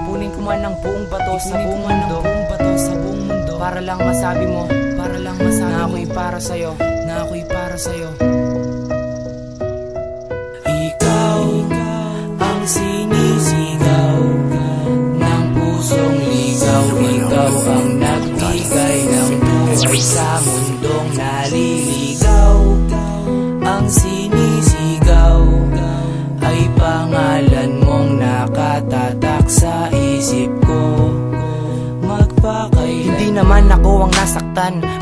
Ipunin ko man ang buong bato sa buong mundo, buong bato sa buong mundo. Para lang masabi mo, para lang masabi na ako'y para sa'yo, na ako'y para sa'yo. Ikaw, Ikaw ang sinisigaw ka ng pusong ligaw, ikaw ang nagbigay ng buhay sa mundong naliligaw. Ang sinisigaw. Naman ako ang nasaktan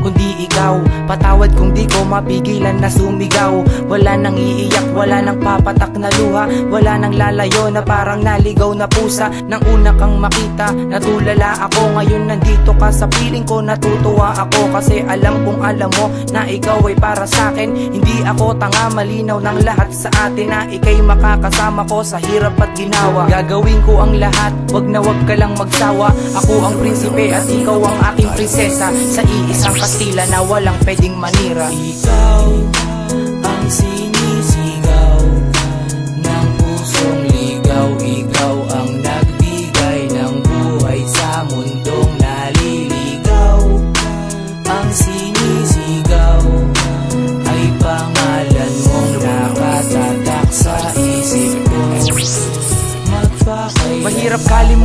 Kundi ikaw Patawad kung di ko mapigilan na sumigaw. Wala nang iiyak, wala nang papatak na luha. Wala nang lalayo na parang naligaw na pusa. Nang una kang makita, natulala ako. Ngayon nandito ka sa piling ko Natutuwa ako. Kasi alam kong alam mo Na ikaw ay para sa akin. Hindi ako tanga, malinaw ng lahat sa atin Na ikay makakasama ko sa hirap at ginawa. Gagawin ko ang lahat, wag na wag ka lang magsawa. Ako ang prinsipe at ikaw ang aking prinsesa. Sa iisang kastila na walang pwedeng manira. Ikaw ang sinisigaw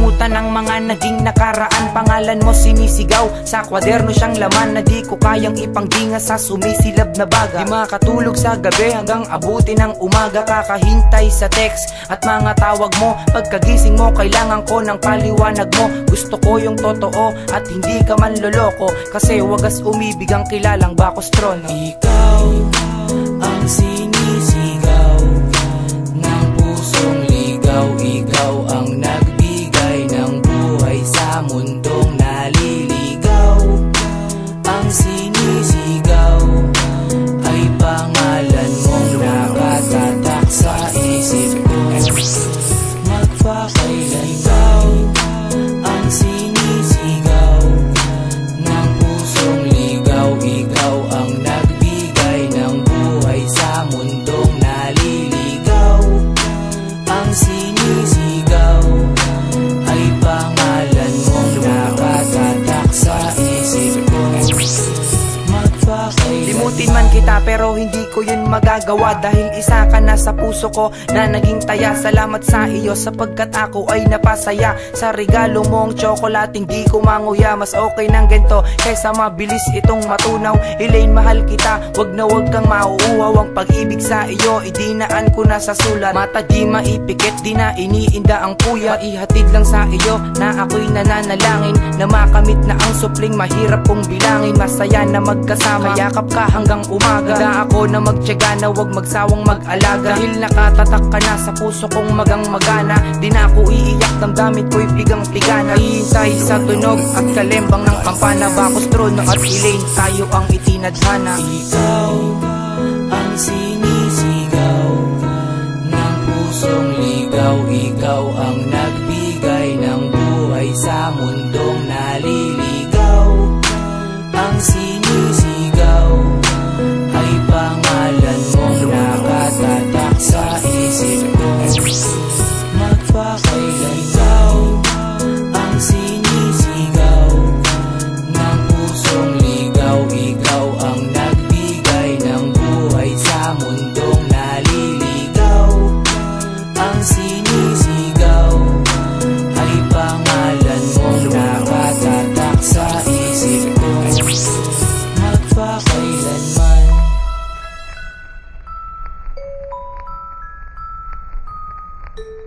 Mahirap kalimutan ang mga naging nakaraan. Pangalan mo sinisigaw. Sa kwaderno siyang laman Na di ko kayang ipangdinga sa sumisilab na baga. Di makatulog sa gabi hanggang abuti ng umaga. Kakahintay sa text at mga tawag mo. Pagkagising mo kailangan ko ng paliwanag mo. Gusto ko yung totoo at hindi ka man loloko. Kasi wagas umibig ang kilalang bakostrono Ikaw ang sinisigaw hindi ko yun magagawa Dahil isa ka na sa puso ko na naging taya. Salamat sa iyo sapagkat ako ay napasaya. Sa regalo mong tsokolating di ko manguya Mas okay ng gento kaysa mabilis itong matunaw. Elaine mahal kita, wag na wag kang mauuhaw. Ang pag-ibig sa iyo, idinaan ko na sa sulat. Mata di maipikit, di na iniinda ang puya. Ihatid lang sa iyo na ako'y nananalangin. Na makamit na ang supling mahirap kong bilangin. Masaya na magkasama, yakap ka hanggang umaga. Da ako na magtyaga na wag magsawang mag-alaga. Dahil nakatatak ka na sa puso kong magang magana. Di na ako iiyak, damdamin ko'y pigang-pigana Hihintay sa tunog at kalembang ng kampana. Bakos trono at Elaine, tayo ang itinadhana. Ikaw ang sinisigaw ng pusong ligaw. Ikaw ang nagbigay ng buhay sa mundong naliligaw. Ang sinisigaw you